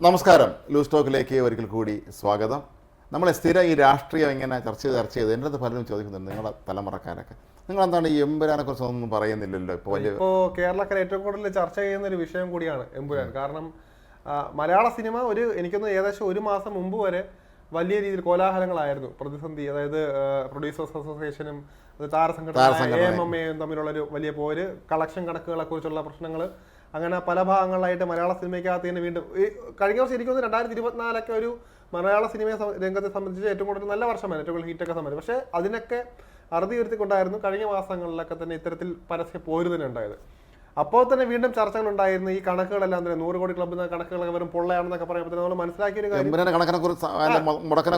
നമസ്കാരം. ലൂസ് ടോക്കിലേക്ക് ഒരിക്കൽ കൂടി സ്വാഗതം. നമ്മളെ സ്ഥിരം ഈ രാഷ്ട്രീയം ഇങ്ങനെ ചർച്ച ചെയ്ത് ചർച്ച ചെയ്ത് എന്റെ അടുത്ത് പലരും ചോദിക്കുന്നുണ്ട് നിങ്ങളുടെ തലമുറക്കാരൊക്കെ. നിങ്ങൾ എന്താണ് ഈ എമ്പുരാനെ കുറിച്ച് ഒന്നും പറയുന്നില്ലല്ലോ ഇപ്പോൾ വലിയ ഇപ്പോ കേരളക്കര ഏറ്റവും കൂടുതൽ ചർച്ച ചെയ്യുന്ന ഒരു വിഷയം കൂടിയാണ് എമ്പുരാൻ. കാരണം ആ, മലയാള സിനിമ ഒരു എനിക്കൊന്ന് ഏകദേശം ഒരു മാസം മുമ്പ് വരെ വലിയ രീതിയിൽ കോലാഹലങ്ങളായിരുന്നു. പ്രതിസന്ധി അതായത് പ്രൊഡ്യൂസേഴ്സ് അസോസിയേഷനും താരസംഘടന താരസംഘടന. എ എം എം എയും തമ്മിലുള്ള ഒരു വലിയ പോര് കളക്ഷൻ കണക്കുകളെ കുറിച്ചുള്ള പ്രശ്നങ്ങൾ അങ്ങനെ പല ഭാഗങ്ങളിലായിട്ട് മലയാള സിനിമയ്ക്കകത്ത് തന്നെ വീണ്ടും ഈ കഴിഞ്ഞ വർഷം എനിക്ക് തോന്നുന്നു രണ്ടായിരത്തി ഇരുപത്തിനാലൊക്കെ ഒരു മലയാള സിനിമയെ രംഗത്തെ സംബന്ധിച്ച് ഏറ്റവും കൂടുതൽ നല്ല വർഷമാണ് ഏറ്റവും കൂടുതൽ ഹീറ്റൊക്കെ സംബന്ധിച്ച്. പക്ഷേ അതിനൊക്കെ അറുതി ഉയർത്തിക്കൊണ്ടായിരുന്നു കഴിഞ്ഞ മാസങ്ങളിലൊക്കെ തന്നെ ഇത്തരത്തിൽ പരസ്യ പോര് തന്നെ ഉണ്ടായത്. അപ്പോൾ തന്നെ വീണ്ടും ചർച്ചകൾ ഉണ്ടായിരുന്നു ഈ കണക്കുകളെല്ലാം തന്നെ നൂറ് കോടി ക്ലബിൽ നിന്ന് കണക്കുകളൊക്കെ വരും പൊള്ളയാണെന്നൊക്കെ പറയുമ്പോൾ നമ്മൾ മനസ്സിലാക്കിയ ഒരു കാര്യം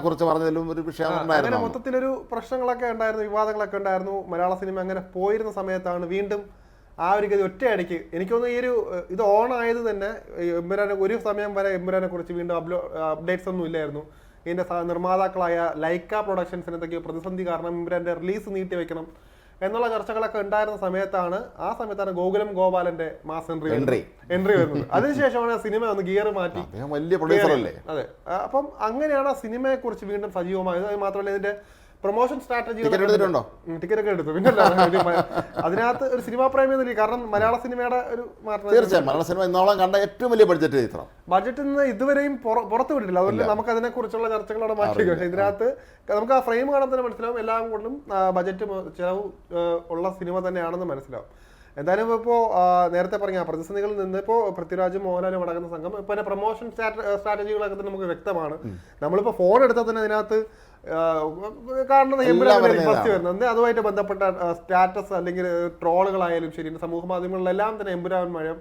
കുറിച്ച് പറഞ്ഞതിലും ഒരു വിഷയം അങ്ങനെ മൊത്തത്തിലൊരു പ്രശ്നങ്ങളൊക്കെ ഉണ്ടായിരുന്നു വിവാദങ്ങളൊക്കെ ഉണ്ടായിരുന്നു. മലയാള സിനിമ അങ്ങനെ പോയിരുന്ന സമയത്താണ് വീണ്ടും ആ ഒരു ഗതി ഒറ്റയടിക്ക്. എനിക്ക് തോന്നുന്നു ഈ ഒരു ഇത് ഓൺ ആയത് തന്നെ എമ്പുരാനെ ഒരു സമയം വരെ എമ്പുരാനെ കുറിച്ച് വീണ്ടും അപ്ലോ അപ്ഡേറ്റ്സ് ഒന്നും ഇല്ലായിരുന്നു. ഇതിന്റെ നിർമ്മാതാക്കളായ ലൈക്ക പ്രൊഡക്ഷൻസിന് എന്തൊക്കെയോ പ്രതിസന്ധി കാരണം എമ്പുരാന്റെ റിലീസ് നീട്ടി വെക്കണം എന്നുള്ള ചർച്ചകളൊക്കെ ഉണ്ടായിരുന്ന സമയത്താണ് ആ സമയത്താണ് ഗോകുലം ഗോപാലന്റെ മാസ് എൻട്രി എൻട്രി. എൻട്രി വരുന്നത്. അതിനുശേഷമാണ് ആ സിനിമ ഒന്ന് ഗിയർ മാറ്റി. വലിയ പ്രൊഡ്യൂസർ അല്ലേ? അതെ. അപ്പം അങ്ങനെയാണ് ആ സിനിമയെ കുറിച്ച് വീണ്ടും സജീവമായത്. അത് മാത്രമല്ല ഇതിന്റെ പ്രൊമോഷൻ സ്ട്രാറ്റജി എടുത്തിട്ടുണ്ടോ? ടിക്കറ്റ് ഒക്കെ എടുത്തു. പിന്നെ അതിനകത്ത് ഒരു സിനിമാ പ്രേമി എന്നില്ല കാരണം മലയാള സിനിമയുടെ ഒരു മാറ്റം തീർച്ചയായും. മലയാള സിനിമ ഇന്നോളം കണ്ട ഏറ്റവും വലിയ ബഡ്ജറ്റ് ചിത്രം. ബഡ്ജറ്റിൽ നിന്ന് ഇതുവരെയും പുറത്തു വിട്ടില്ല അതുകൊണ്ട് നമുക്ക് അതിനെ കുറിച്ചുള്ള ചർച്ചകളോടെ മാറ്റി പക്ഷേ ഇതിനകത്ത് നമുക്ക് ആ ഫ്രെയിം കാണാൻ തന്നെ മനസ്സിലാവും. എല്ലാം കൊണ്ടും ബജറ്റ് ചിലവ് ഉള്ള സിനിമ തന്നെയാണെന്ന് മനസ്സിലാവും. എന്തായാലും ഇപ്പോൾ നേരത്തെ പറഞ്ഞ പ്രതിസന്ധികളിൽ നിന്ന് ഇപ്പോൾ പൃഥ്വിരാജും മോഹൻലാലും അടങ്ങുന്ന സംഘം ഇപ്പൊ പ്രൊമോഷൻ സ്ട്രാറ്റജികളൊക്കെ തന്നെ നമുക്ക് വ്യക്തമാണ്. നമ്മളിപ്പോൾ ഫോൺ എടുത്താൽ തന്നെ അതിനകത്ത് കാണുന്നത് ഫസ്റ്റ് വരുന്നത്. അതുമായിട്ട് ബന്ധപ്പെട്ട സ്റ്റാറ്റസ് അല്ലെങ്കിൽ ട്രോളുകളായാലും ശരി സമൂഹ മാധ്യമങ്ങളിലെല്ലാം തന്നെ എമ്പുരാൻ മഴം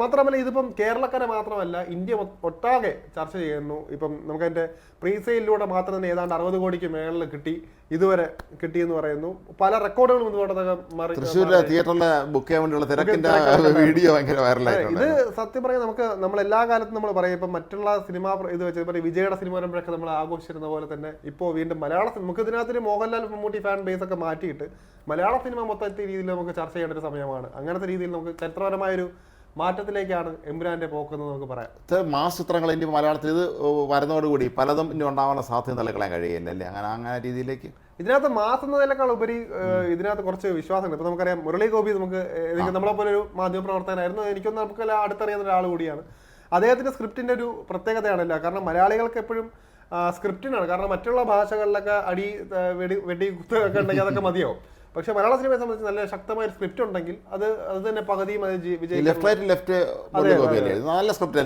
മാത്രമല്ല ഇതിപ്പം കേരളക്കര മാത്രമല്ല ഇന്ത്യ ഒട്ടാകെ ചർച്ച ചെയ്യുന്നു. ഇപ്പം നമുക്ക് അതിന്റെ പ്രീസെയിലൂടെ മാത്രം തന്നെ ഏതാണ്ട് അറുപത് കോടിക്ക് മേളിൽ കിട്ടി. ഇതുവരെ കിട്ടിയെന്ന് പറയുന്നു. പല റെക്കോർഡുകളും മറി തൃശ്ശൂരിലെ തിയേറ്ററിലെ ബുക്ക് ചെയ്യാൻ വേണ്ടിയുള്ള തിരക്കിന്റെ വീഡിയോ ഭയങ്കര ഇത് സത്യം പറയാൻ നമുക്ക് നമ്മൾ എല്ലാ കാലത്തും നമ്മൾ പറയും. ഇപ്പം മറ്റുള്ള സിനിമ ഇത് വെച്ച് വിജയുടെ സിനിമ വരുമ്പോഴൊക്കെ നമ്മൾ ആഘോഷിച്ചിരുന്ന പോലെ തന്നെ ഇപ്പോൾ വീണ്ടും മലയാള നമുക്ക് ഇതിനകത്തൊരു മോഹൻലാൽ മമ്മൂട്ടി ഫാൻ ബേസ് ഒക്കെ മാറ്റിയിട്ട് മലയാള സിനിമ മൊത്തത്തിൽ രീതിയിൽ നമുക്ക് ചർച്ച ചെയ്യേണ്ട ഒരു സമയമാണ്. അങ്ങനത്തെ രീതിയിൽ നമുക്ക് ചരിത്രപരമായൊരു മാറ്റത്തിലേക്കാണ് എമ്പുരാന്റെ പോക്കെന്ന് നമുക്ക് പറയാം. മാസ് ചിത്രങ്ങൾ ഇനി മലയാളത്തിൽ ഇത് വരുന്നതോടുകൂടി പലതും ഇനി ഉണ്ടാവാനുള്ള സാധ്യത നിലകളയാൻ കഴിയില്ലല്ലേ അങ്ങനെ അങ്ങനെ രീതിയിലേക്ക്. ഇതിനകത്ത് മാസുന്നതിനേക്കാൾ ഉപരി ഇതിനകത്ത് കുറച്ച് വിശ്വാസമുണ്ട്. ഇപ്പൊ നമുക്കറിയാം മുരളി ഗോപി നമുക്ക് നമ്മളെ പോലെ ഒരു മാധ്യമപ്രവർത്തകനായിരുന്നു. എനിക്കൊന്ന് നമുക്കെല്ലാം അടുത്തറിയുന്ന ഒരാൾ കൂടിയാണ്. അദ്ദേഹത്തിന്റെ സ്ക്രിപ്റ്റിന്റെ ഒരു പ്രത്യേകതയാണല്ലോ. കാരണം മലയാളികൾക്ക് എപ്പോഴും സ്ക്രിപ്റ്റിനാണ്. കാരണം മറ്റുള്ള ഭാഷകളിലൊക്കെ അടി വെടി വെടി കുത്തൊക്കെ ഉണ്ടെങ്കിൽ അതൊക്കെ മതിയാവും. പക്ഷെ മലയാള സിനിമയെ സംബന്ധിച്ച് നല്ല ശക്തമായ ഒരു സ്ക്രിപ്റ്റ് ഉണ്ടെങ്കിൽ അത് അത് തന്നെ പകുതിയും അത് ലെഫ്റ്റ് ലെഫ്റ്റ് നല്ല സ്ക്രിപ്റ്റ്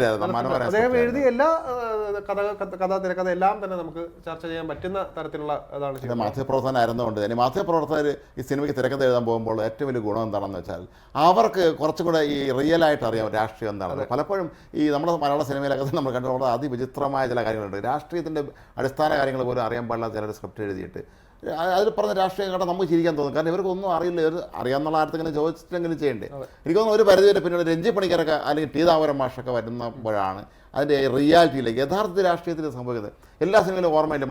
അദ്ദേഹം എഴുതിയ എല്ലാ കഥ കഥ- കഥ തിരക്കഥ എല്ലാം തന്നെ നമുക്ക് ചർച്ച ചെയ്യാൻ പറ്റുന്ന തരത്തിലുള്ള ഇതാണ് മാധ്യമപ്രവർത്തകനായിരുന്നുകൊണ്ട് തന്നെ. മാധ്യമപ്രവർത്തകർ ഈ സിനിമയ്ക്ക് തിരക്കഥ എഴുതാൻ പോകുമ്പോൾ ഏറ്റവും വലിയ ഗുണം എന്താണെന്ന് വെച്ചാൽ അവർക്ക് കുറച്ചും കൂടെ ഈ റിയൽ ആയിട്ട് അറിയാം രാഷ്ട്രീയം എന്താണ് പലപ്പോഴും ഈ നമ്മുടെ മലയാള സിനിമയിലൊക്കെ നമ്മൾ കണ്ടുകൊണ്ട് അതിവിചിത്രമായ ചില കാര്യങ്ങളുണ്ട്. രാഷ്ട്രീയത്തിന്റെ അടിസ്ഥാന കാര്യങ്ങൾ പോലും അറിയാൻ പാടില്ല ചിലർ സ്ക്രിപ്റ്റ് എഴുതിയിട്ട് അതിൽ പറഞ്ഞ രാഷ്ട്രീയം കണ്ടാൽ നമുക്ക് ചിരിക്കാൻ തോന്നും. കാരണം ഇവർക്കൊന്നും അറിയില്ല. ഇവർ അറിയാവുന്ന ആർക്കെങ്കിലും ചോദിച്ചിട്ടെങ്കിലും ചെയ്യണ്ടേ? എനിക്ക് തോന്നുന്നു ഒരു പരിധി വരെ പിന്നീട് രഞ്ജി പണിക്കരൊക്കെ അല്ലെങ്കിൽ ടി ദാവരം മാഷൊക്കെ വരുന്നപ്പോഴാണ് അതിന്റെ റിയാലിറ്റിയിലേക്ക് യഥാർത്ഥ രാഷ്ട്രീയത്തിൽ സംഭവിക്കുന്നത്. എല്ലാ സിനിമയിലും ഓർമ്മയില്ല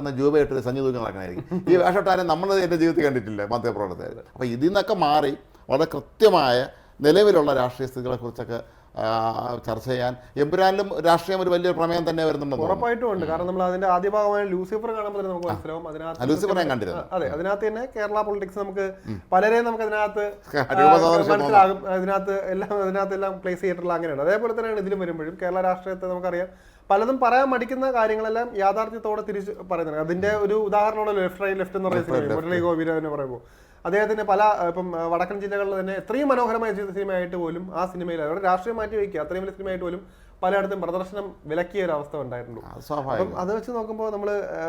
എന്ന ഇട്ട് സഞ്ജു തൂക്കി നടക്കണമായിരിക്കും ഈ വേഷട്ടാരെ നമ്മൾ എന്റെ ജീവിതത്തിൽ കണ്ടിട്ടില്ല മാധ്യമപ്രവർത്തകർ അപ്പോൾ ഇതിൽ നിന്നൊക്കെ മാറി വളരെ കൃത്യമായ നിലവിലുള്ള രാഷ്ട്രീയ സ്ഥിതികളെക്കുറിച്ചൊക്കെ ചർച്ച ചെയ്യാൻ. എമ്പുരാനിലും രാഷ്ട്രീയം ഒരു വലിയൊരു പ്രമേയം തന്നെ വരുന്നുണ്ട്. ഉറപ്പായിട്ടും ഉണ്ട്. കാരണം നമ്മൾ അതിന്റെ ആദ്യ ഭാഗമായ ലൂസിഫർ കാണുമ്പോൾ തന്നെ നമുക്ക് മനസ്സിലാവും. അതിനകത്ത് ലൂസിഫർ ഞാൻ കണ്ടിരുന്നു. അതെ അതിനകത്ത് തന്നെ കേരള പൊളിറ്റിക്സ് നമുക്ക് പലരെയും നമുക്ക് അതിനകത്ത് മനസ്സിലാകും. അതിനകത്ത് എല്ലാം അതിനകത്ത് എല്ലാം പ്ലേസ് ചെയ്തിട്ടുള്ള അങ്ങനെയാണ്. അതേപോലെ തന്നെയാണ് ഇതിലും വരുമ്പോഴും. കേരള രാഷ്ട്രീയത്തെ നമുക്കറിയാം. പലതും പറയാൻ മടിക്കുന്ന കാര്യങ്ങളെല്ലാം യാഥാർത്ഥ്യത്തോടെ തിരിച്ച് പറയുന്നത് അതിന്റെ ഒരു ഉദാഹരണമാണല്ലോ ലെഫ്റ്റ് റൈറ്റ് ലെഫ്റ്റ് എന്ന് പറയുന്ന മുരളി ഗോപിര എന്ന് പറയുമ്പോൾ. അദ്ദേഹത്തിന്റെ പല ഇപ്പം വടക്കൻ ജില്ലകളിൽ തന്നെ എത്രയും മനോഹരമായ സിനിമയായിട്ട് പോലും ആ സിനിമയിൽ അവരുടെ രാഷ്ട്രീയം മാറ്റി വയ്ക്കുക അത്രയും വലിയ സിനിമയായിട്ട് പോലും പലയിടത്തും പ്രദർശനം വിലക്കിയ ഒരു അവസ്ഥ സ്വാഭാവികം. അപ്പം അത് വെച്ച് നോക്കുമ്പോൾ നമ്മൾ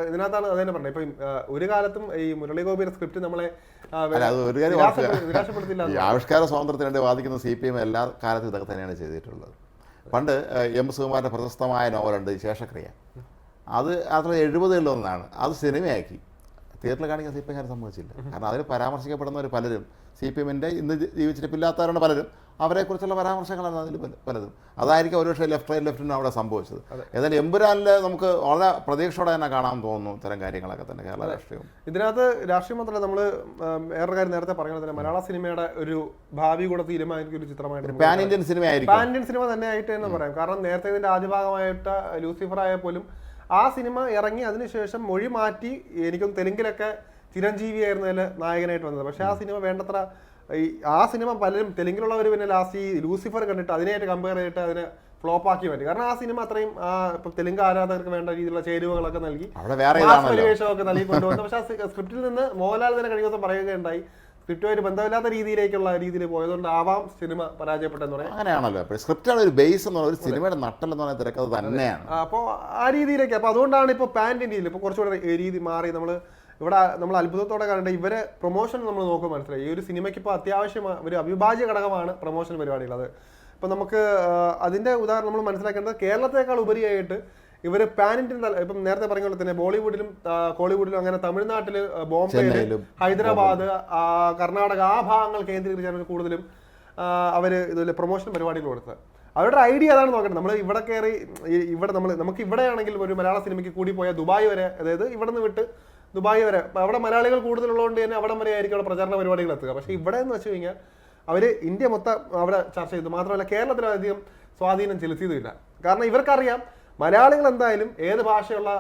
ഇതിനകത്താണ് അത് തന്നെ പറഞ്ഞത്. ഇപ്പം ഒരു കാലത്തും ഈ മുരളി ഗോപിയുടെ സ്ക്രിപ്റ്റ് നമ്മളെ. നിരാശപ്പെടുത്തില്ല ആവിഷ്കാര സ്വാതന്ത്ര്യത്തിന് വേണ്ടി വാദിക്കുന്ന സി പി എം എല്ലാ കാലത്തും ഇതൊക്കെ തന്നെയാണ് ചെയ്തിട്ടുള്ളത്. പണ്ട് എം സുകുമാരന്റെ പ്രശസ്തമായ നോവലുണ്ട് ശേഷക്രിയ. അത് അത്ര എഴുപതുകളിലൊന്നാണ് അത് സിനിമയാക്കി. തിയേറ്ററിൽ കാണിക്കാൻ സി പി എംകാരെ സമ്മതിച്ചില്ല. കാരണം അതിൽ പരാമർശിക്കപ്പെടുന്നവർ പലരും സി പി എമ്മിന്റെ ഇന്ന് ജീവിച്ചിട്ടില്ലാത്തവരാണ് ജീവിച്ചിരിപ്പില്ലാത്തവരാണ് പലരും. അവരെക്കുറിച്ചുള്ള പരാമർശങ്ങളാണ് അതിൽ പല- പലതും. അതായിരിക്കും ഒരുപക്ഷെ ലെഫ്റ്റ് റൈറ്റ് ലെഫ്റ്റിനും അവിടെ സംഭവിച്ചത്. ഏതായാലും എമ്പുരാനിൽ നമുക്ക് വളരെ പ്രതീക്ഷയോടെ തന്നെ കാണാൻ തോന്നുന്നു ഇത്തരം കാര്യങ്ങളൊക്കെ തന്നെ കേരള രാഷ്ട്രീയം ഇതിനകത്ത് രാഷ്ട്രീയം മാത്രമല്ല നമ്മൾ വേറൊരു കാര്യം നേരത്തെ പറഞ്ഞത് തന്നെ മലയാള സിനിമയുടെ ഒരു ഭാവി കൂടെ തീരുമാനിക്കുന്ന ഒരു ചിത്രമായിട്ട് പാൻ ഇന്ത്യൻ സിനിമ ആയിരിക്കും പാൻ ഇന്ത്യൻ സിനിമ തന്നെ ആയിട്ട് എന്ന് പറയാം. കാരണം നേരത്തെ ഇതിന്റെ ആദ്യ ഭാഗമായിട്ട് ലൂസിഫർ ആയ പോലും ആ സിനിമ ഇറങ്ങി അതിനുശേഷം മൊഴി മാറ്റി എനിക്കും തെലുങ്കിലൊക്കെ ചിരഞ്ജീവി ആയിരുന്നതിൽ നായകനായിട്ട് വന്നത്. പക്ഷെ ആ സിനിമ വേണ്ടത്ര ഈ ആ സിനിമ പലരും തെലുങ്കിലുള്ളവർ പിന്നെ ലാസ്റ്റ് ഈ ലൂസിഫർ കണ്ടിട്ട് അതിനായിട്ട് കമ്പയർ ചെയ്തിട്ട് അതിനെ ഫ്ലോപ്പ് ആക്കി മാറ്റി. കാരണം ആ സിനിമ അത്രയും ആ ഇപ്പൊ തെലുങ്ക് ആരാധകർക്ക് വേണ്ട രീതിയിലുള്ള ചേരുവകളൊക്കെ നൽകി പരിവേഷമൊക്കെ നൽകി കൊണ്ടുവന്നു. പക്ഷെ ആ സ്ക്രിപ്റ്റിൽ നിന്ന് മോഹൻലാൽ തന്നെ കഴിഞ്ഞ ദിവസം പറയുകയുണ്ടായി സ്ക്രിപ്റ്റുമായിട്ട് ബന്ധമില്ലാത്ത രീതിയിലേക്കുള്ള രീതിയിൽ പോയതുകൊണ്ട് ആവാം സിനിമ പരാജയപ്പെട്ടെന്ന് പറയാം. അങ്ങനെയാണല്ലോ. സ്ക്രിപ്റ്റ് സ്ക്രിപ്റ്റാണ് ഒരു ബേസ് എന്ന് പറയുന്നത് ഒരു സിനിമയുടെ നട്ടെന്ന് പറയുന്ന തിരക്കഥ തന്നെയാണ്. അപ്പോൾ ആ രീതിയിലേക്ക് അപ്പോൾ അതുകൊണ്ടാണ് ഇപ്പോൾ പാൻ ഇന്ത്യയിൽ ഇപ്പോൾ കുറച്ചുകൂടെ രീതി മാറി. നമ്മൾ ഇവിടെ നമ്മൾ അത്ഭുതത്തോടെ കാണേണ്ട ഇവരെ പ്രൊമോഷൻ നമ്മൾ നോക്കുമ്പോൾ മനസ്സിലായി. ഈ ഒരു സിനിമയ്ക്ക് ഇപ്പോൾ അത്യാവശ്യം ഒരു അവിഭാജ്യ ഘടകമാണ് പ്രൊമോഷൻ പരിപാടികൾ അത് ഇപ്പം നമുക്ക് അതിന്റെ അതിന്റെ ഉദാഹരണം നമ്മൾ മനസ്സിലാക്കേണ്ടത് കേരളത്തെക്കാൾ ഉപരിയായിട്ട് ഇവർ പാൻ ഇന്ത്യൻ തല ഇപ്പം നേരത്തെ പറഞ്ഞ പോലെ തന്നെ ബോളിവുഡിലും കോളിവുഡിലും അങ്ങനെ തമിഴ്നാട്ടിൽ ബോംബെയിൽ ഹൈദരാബാദ് കർണാടക ആ ഭാഗങ്ങൾ കേന്ദ്രീകരിച്ചാണ് കൂടുതലും അവർ ഇതിൽ പ്രൊമോഷൻ പരിപാടികൾ കൊടുത്തത്. അവരുടെ ഐഡിയ അതാണ് നോക്കേണ്ടത്. നമ്മൾ ഇവിടെ കയറി ഇവിടെ നമ്മൾ നമുക്ക് ഇവിടെയാണെങ്കിൽ ഒരു മലയാള സിനിമയ്ക്ക് കൂടി പോയാൽ ദുബായ് വരെ അതായത് ഇവിടെ നിന്ന് വിട്ട് ദുബായ് വരെ. അവിടെ മലയാളികൾ കൂടുതലുള്ളതുകൊണ്ട് തന്നെ അവിടെ വരെ ആയിരിക്കും അവിടെ പ്രചാരണ പരിപാടികൾ എത്തുക. പക്ഷേ ഇവിടെ എന്ന് വെച്ച് കഴിഞ്ഞാൽ അവർ ഇന്ത്യ മൊത്തം അവിടെ ചർച്ച ചെയ്തു. മാത്രമല്ല കേരളത്തിൽ അധികം സ്വാധീനം ചെലുത്തിയതുമില്ല. കാരണം ഇവർക്കറിയാം മലയാളികൾ എന്തായാലും ഏത് ഭാഷയുള്ള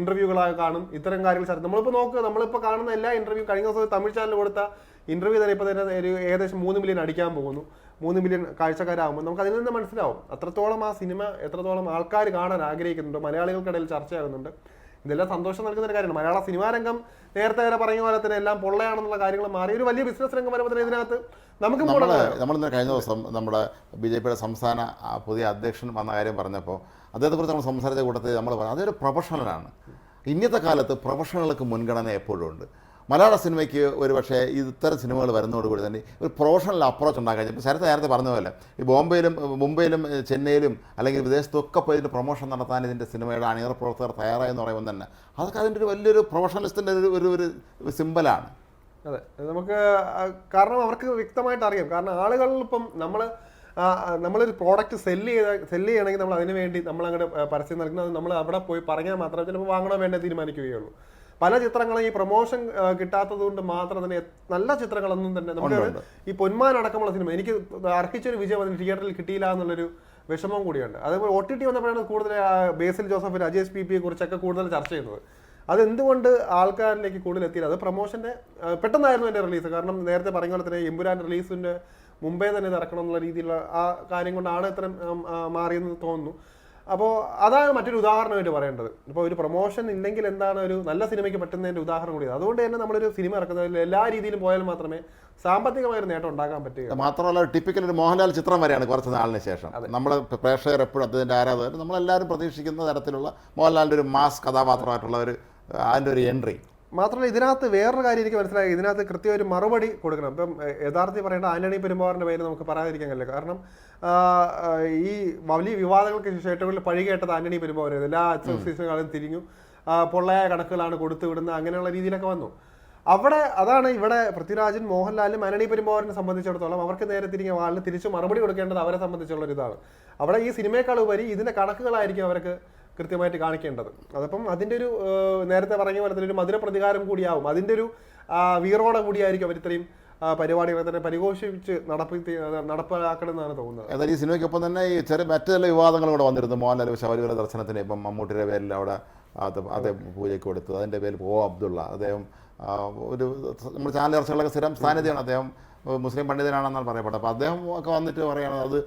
ഇന്റർവ്യൂകളായി കാണും ഇത്തരം കാര്യങ്ങൾ ചർച്ച നമ്മളിപ്പോൾ നോക്കുക നമ്മളിപ്പോൾ കാണുന്ന എല്ലാ ഇന്റർവ്യൂ കഴിഞ്ഞ ദിവസം തമിഴ് ചാനൽ കൊടുത്ത ഇന്റർവ്യൂ തന്നെ ഇപ്പോൾ തന്നെ ഒരു ഏകദേശം മൂന്ന് മില്യൺ അടിക്കാൻ പോകുന്നു. മൂന്ന് മില്യൺ കാഴ്ചക്കാരാകുമ്പോൾ നമുക്ക് അതിൽ നിന്ന് മനസ്സിലാവും. അത്രത്തോളം ആ സിനിമ എത്രത്തോളം ആൾക്കാർ കാണാൻ ആഗ്രഹിക്കുന്നുണ്ട് മലയാളികൾക്കിടയിൽ ചർച്ചയാകുന്നുണ്ട്. ഇതെല്ലാം സന്തോഷം നൽകുന്ന ഒരു കാര്യമാണ്. മലയാള സിനിമാ രംഗം നേരത്തെ വരെ പറഞ്ഞ പോലെ തന്നെ എല്ലാം പൊള്ളയാണെന്നുള്ള കാര്യങ്ങൾ മാറി. ഒരു വലിയ ബിസിനസ് രംഗം വരുമ്പോൾ തന്നെ ഇതിനകത്ത് നമുക്ക് നമ്മൾ ഇന്ന് കഴിഞ്ഞ ദിവസം നമ്മുടെ ബി ജെ പിയുടെ സംസ്ഥാന പുതിയ അധ്യക്ഷൻ വന്ന കാര്യം പറഞ്ഞപ്പോൾ അദ്ദേഹത്തെക്കുറിച്ച് നമ്മൾ സംസാരിച്ച കൂട്ടത്തിൽ നമ്മൾ പറഞ്ഞു അതൊരു പ്രൊഫഷണലാണ് ഇന്നത്തെ കാലത്ത് പ്രൊഫഷണലുകൾക്ക് മുൻഗണന എപ്പോഴും ഉണ്ട്. മലയാള സിനിമയ്ക്ക് ഒരു പക്ഷേ ഇത്തരം സിനിമകൾ വരുന്നതോടുകൂടി തന്നെ ഒരു പ്രൊഫഷണൽ അപ്രോച്ച് ഉണ്ടാക്കാൻ ഇപ്പോൾ ശരത്ത് നേരത്തെ പറഞ്ഞ പോലെ ഈ ബോംബെയിലും മുംബൈയിലും ചെന്നൈയിലും അല്ലെങ്കിൽ വിദേശത്തൊക്കെ പോയി ഇതിന്റെ പ്രൊമോഷൻ നടത്താൻ ഇതിന്റെ സിനിമയുടെ അണിയറ പ്രവർത്തകർ തയ്യാറായി എന്ന് പറയുമ്പോൾ തന്നെ അതൊക്കെ അതിന്റെ ഒരു വലിയൊരു പ്രൊഫഷണലിസ്റ്റിന്റെ ഒരു ഒരു സിമ്പലാണ് അതെ. നമുക്ക് കാരണം അവർക്ക് വ്യക്തമായിട്ട് അറിയാം. കാരണം ആളുകൾ ഇപ്പം നമ്മൾ നമ്മളൊരു പ്രോഡക്റ്റ് സെല്ല് ചെയ്ത സെല്ല് ചെയ്യണമെങ്കിൽ നമ്മൾ അതിന് വേണ്ടി നമ്മൾ അങ്ങോട്ട് പരസ്യം നൽകുന്നത് നമ്മൾ അവിടെ പോയി പറഞ്ഞാൽ മാത്രമേ ചിലപ്പോൾ വാങ്ങണോ വേണ്ടേ തീരുമാനിക്കുകയുള്ളൂ. പല ചിത്രങ്ങളും ഈ പ്രൊമോഷൻ കിട്ടാത്തത് കൊണ്ട് മാത്രം തന്നെ നല്ല ചിത്രങ്ങളൊന്നും തന്നെ നമുക്ക് ഈ പൊന്മാൻ അടക്കമുള്ള സിനിമ എനിക്ക് അർഹിച്ചൊരു വിജയം അതിന് തിയേറ്ററിൽ കിട്ടിയില്ല എന്നുള്ളൊരു വിഷമം കൂടിയുണ്ട്. അതേപോലെ ഒ ടി ടി വന്നപ്പോഴാണ് കൂടുതൽ ബേസിൽ ജോസഫ് രാജേഷ് പി പിയെ കുറിച്ചൊക്കെ കൂടുതൽ ചർച്ച ചെയ്യുന്നത് അതെന്തുകൊണ്ട് ആൾക്കാരിലേക്ക് കൂടുതൽ എത്തിയില്ല? അത് പ്രൊമോഷന്റെ ആ, പെട്ടെന്നായിരുന്നു എന്റെ റിലീസ് കാരണം നേരത്തെ പറഞ്ഞ പോലെ തന്നെ എമ്പുരാൻ റിലീസിന്റെ മുമ്പേ തന്നെ ഇറക്കണം എന്നുള്ള രീതിയിലുള്ള ആ കാര്യം കൊണ്ടാണ് ഇത്രയും മാറിയെന്ന് തോന്നുന്നു. അപ്പോൾ അതാണ് മറ്റൊരു ഉദാഹരണമായിട്ട് പറയേണ്ടത്. ഇപ്പോൾ ഒരു പ്രൊമോഷൻ ഇല്ലെങ്കിൽ എന്താണ് ഒരു നല്ല സിനിമയ്ക്ക് പറ്റുന്നതിന്റെ ഉദാഹരണം കൂടി. അതുകൊണ്ട് തന്നെ നമ്മളൊരു സിനിമ ഇറക്കുന്നതിൽ എല്ലാ രീതിയിലും പോയാൽ മാത്രമേ സാമ്പത്തികമായ ഒരു നേട്ടം ഉണ്ടാക്കാൻ പറ്റുക മാത്രമല്ല ടിപ്പിക്കൽ ഒരു മോഹൻലാൽ ചിത്രം വരെയാണ് കുറച്ച് നാളിന് ശേഷം. നമ്മൾ പ്രേക്ഷകർ എപ്പോഴും അദ്ദേഹത്തിന്റെ ആരാധകർ നമ്മളെല്ലാവരും പ്രതീക്ഷിക്കുന്ന തരത്തിലുള്ള മോഹൻലാലിന്റെ ഒരു മാസ് കഥാപാത്രമായിട്ടുള്ള ഒരു അതിന്റെ ഒരു എൻട്രി മാത്രമല്ല ഇതിനകത്ത് വേറൊരു കാര്യം എനിക്ക് മനസ്സിലായി. ഇതിനകത്ത് കൃത്യം ഒരു മറുപടി കൊടുക്കണം. ഇപ്പം യഥാർത്ഥത്തിൽ പറയേണ്ട ആന്റണി പെരുമാറിന്റെ പേര് നമുക്ക് പറയാതിരിക്കാൻ കഴിയില്ല. കാരണം ഈ വലിയ വിവാദങ്ങൾക്ക് ശേഷം ഏറ്റവും കൂടുതൽ പഴി കേട്ടത് ആന്റണി പെരുമ്പാവൂർ എല്ലാ അസോസിയേഷനുകളും തിരിഞ്ഞു. പൊള്ളയായ കണക്കുകളാണ് കൊടുത്തു വിടുന്നത്. അങ്ങനെയുള്ള രീതിയിലൊക്കെ വന്നു. അവിടെ അതാണ് ഇവിടെ പൃഥ്വിരാജൻ മോഹൻലാലും ആന്റണി പെരുമ്പാവൂരിനെ സംബന്ധിച്ചിടത്തോളം അവർക്ക് നേരെ തിരിഞ്ഞ വാളിന് തിരിച്ചു മറുപടി കൊടുക്കേണ്ടത് അവരെ സംബന്ധിച്ചുള്ള ഒരു ഇതാണ്. അവിടെ ഈ സിനിമയേക്കാൾ ഉപരി ഇതിന്റെ കണക്കുകളായിരിക്കും അവർക്ക് കൃത്യമായിട്ട് കാണിക്കേണ്ടത്. അതപ്പം അതിന്റെ ഒരു നേരത്തെ പറഞ്ഞ പോലെ തന്നെ ഒരു മധുര പ്രതികാരം കൂടിയാവും. അതിന്റെ ഒരു വീറോടെ കൂടിയായിരിക്കും അവർ ഇത്രയും പരിപാടികളെ തന്നെ പരിഘോഷിച്ച് നടപ്പി നടപ്പിലാക്കണമെന്നാണ് തോന്നുന്നത്. ഏതായാലും ഈ സിനിമയ്ക്കൊപ്പം തന്നെ ഈ ചെറിയ മറ്റു ചില വിവാദങ്ങൾ കൂടെ വന്നിരുന്നു. മോഹൻലാൽ ശബരിമല ദർശനത്തിന് ഇപ്പം മമ്മൂട്ടിയുടെ പേരിൽ അവിടെ അത് പൂജയ്ക്ക് കൊടുത്തു അതിന്റെ പേരിൽ ഓ അബ്ദുള്ള. അദ്ദേഹം ഒരു നമ്മുടെ ചാനൽ ചർച്ചകളൊക്കെ സ്ഥിരം സാന്നിധ്യമാണ് അദ്ദേഹം മുസ്ലിം പണ്ഡിതനാണെന്നാണ് പറയപ്പെട്ടത്. അപ്പോൾ അദ്ദേഹം ഒക്കെ വന്നിട്ട് പറയുകയാണ് അത്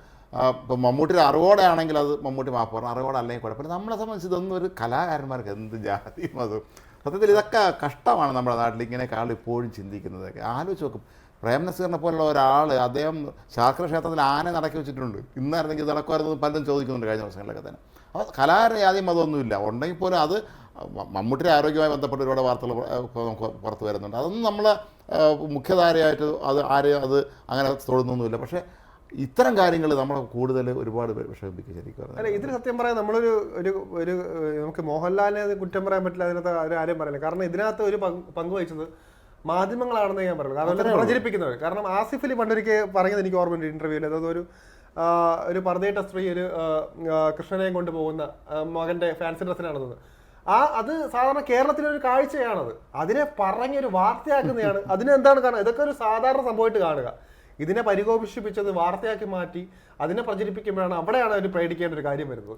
ഇപ്പം മമ്മൂട്ടിയുടെ അറിവോടെ ആണെങ്കിൽ അത് മമ്മൂട്ടി മാപ്പ് പറഞ്ഞു. അറിവോടെ അല്ലെങ്കിൽ കുഴപ്പമില്ല. നമ്മളെ സംബന്ധിച്ച് ഇതൊന്നും ഒരു കലാകാരന്മാർക്ക് എന്ത് ജാതിയും അതും. സത്യത്തിൽ ഇതൊക്കെ കഷ്ടമാണ് നമ്മുടെ നാട്ടിൽ ഇങ്ങനെ ആൾ ഇപ്പോഴും ചിന്തിക്കുന്നതൊക്കെ. ആലോചിച്ച് നോക്കും. പ്രേംനസീറിനെ പോലുള്ള ഒരാൾ അദ്ദേഹം ശാസ്ത്ര ക്ഷേത്രത്തിൽ ആന നടക്കി വെച്ചിട്ടുണ്ട്. ഇന്നായിരുന്നെങ്കിൽ നടക്കുമായിരുന്നു പലരും ചോദിക്കുന്നുണ്ട് കഴിഞ്ഞ ദിവസങ്ങളിലൊക്കെ തന്നെ. അപ്പോൾ കലാകാരൻ ആദ്യം അതൊന്നുമില്ല. ഉണ്ടെങ്കിൽ പോലും അത് മമ്മൂട്ടിയുടെ ആരോഗ്യമായി ബന്ധപ്പെട്ട് ഒരുപാട് വാർത്തകൾ നമുക്ക് വരുന്നുണ്ട്. അതൊന്നും നമ്മൾ മുഖ്യധാരയായിട്ട് അത് ആരെയും അത് അങ്ങനെ തൊടുന്നൊന്നുമില്ല. പക്ഷേ ഇത്തരം കാര്യങ്ങൾ നമ്മളെ കൂടുതൽ ഒരുപാട് വിഷമിപ്പിക്കും ശരിക്കും അല്ല ഇതിന് സത്യം പറയാം നമ്മളൊരു ഒരു ഒരു നമുക്ക് മോഹൻലാലിനെ കുറ്റം പറയാൻ പറ്റില്ല അതിനകത്ത് ആരും പറയില്ല. കാരണം ഇതിനകത്ത് ഒരു പങ്ക് വഹിച്ചത് മാധ്യമങ്ങളാണെന്ന് ഞാൻ പറയുന്നത് കാരണം പ്രചരിപ്പിക്കുന്നവർ കാരണം ആസിഫ് അലി പണ്ടൊരിക്കൽ പറഞ്ഞത് എനിക്ക് ഓർമ്മയുണ്ട് ഇന്റർവ്യൂവിൽ അതായത് ഒരു ഒരു പർദ്ദയിട്ട സ്ത്രീ ഒരു കൃഷ്ണനെയും കൊണ്ട് പോകുന്ന ആ, മകന്റെ ഫാൻസി ഡ്രസ്സിനാണെന്ന് ആ അത് സാധാരണ കേരളത്തിലെ ഒരു കാഴ്ചയാണത്. അതിനെ പറഞ്ഞൊരു വാർത്തയാക്കുന്നതാണ്. അതിനെന്താണ് കാരണം? ഇതൊക്കെ ഒരു സാധാരണ സംഭവമായിട്ട് കാണുക. ഇതിനെ പരികോപിപ്പിച്ചത് വാർത്തയാക്കി മാറ്റി അതിനെ പ്രചരിപ്പിക്കുമ്പോഴാണ് അവിടെയാണ് അവർ പേടിക്കേണ്ട ഒരു കാര്യം വരുന്നത്.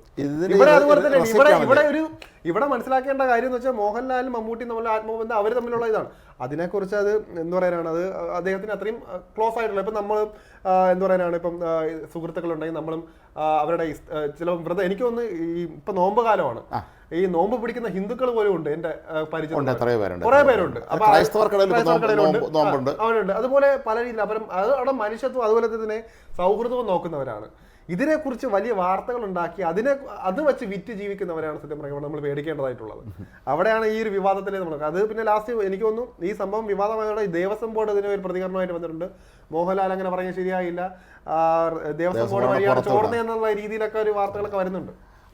ഇവിടെ അതുപോലെ തന്നെ ഇവിടെ? ഇവിടെ ഒരു ഇവിടെ മനസ്സിലാക്കേണ്ട കാര്യം എന്ന് വെച്ചാൽ മോഹൻലാലും മമ്മൂട്ടിയും തമ്മിലുള്ള ആത്മബന്ധം അവർ തമ്മിലുള്ള ഇതാണ്. അതിനെക്കുറിച്ച് അത് എന്ത് പറയാനാണ്? അത് അദ്ദേഹത്തിന് അത്രയും ക്ലോസ് ആയിട്ടുള്ള ഇപ്പം നമ്മൾ എന്ത് പറയാനാണ് ഇപ്പം സുഹൃത്തുക്കളുണ്ടെങ്കിൽ നമ്മളും അവരുടെ ചില വ്രതം എനിക്ക് തോന്നുന്നു ഈ ഇപ്പം നോമ്പ് കാലമാണ്. ഈ നോമ്പ് പിടിക്കുന്ന ഹിന്ദുക്കൾ പോലും ഉണ്ട് എന്റെ പരിചയം പേരുണ്ട് കുറെ ആ, അതുപോലെ പല രീതിയിൽ അവരും അത് അവിടെ മനുഷ്യത്വം അതുപോലെ തന്നെ സൗഹൃദവും നോക്കുന്നവരാണ്. ഇതിനെക്കുറിച്ച് വലിയ വാർത്തകൾ ഉണ്ടാക്കി അതിനെ അത് വെച്ച് വിറ്റ് ജീവിക്കുന്നവരാണ് സത്യം പറയുമ്പോൾ നമ്മൾ പേടിക്കേണ്ടതായിട്ടുള്ളത്. അവിടെയാണ് ഈ ഒരു വിവാദത്തിലേ നമ്മൾ അത് പിന്നെ ലാസ്റ്റ് എനിക്ക് തോന്നുന്നു ഈ സംഭവം വിവാദമായതോടെ ദേവസ്വം ബോർഡ് ഇതിന് ഒരു പ്രതികരണമായിട്ട് വന്നിട്ടുണ്ട്. മോഹൻലാൽ അങ്ങനെ പറഞ്ഞാൽ ശരിയായില്ല. ദേവസ്വം ബോർഡ് വഴിയാണ്. ചോർന്ന എന്നുള്ള രീതിയിലൊക്കെ ഒരു വാർത്തകളൊക്കെ വരുന്നുണ്ട്.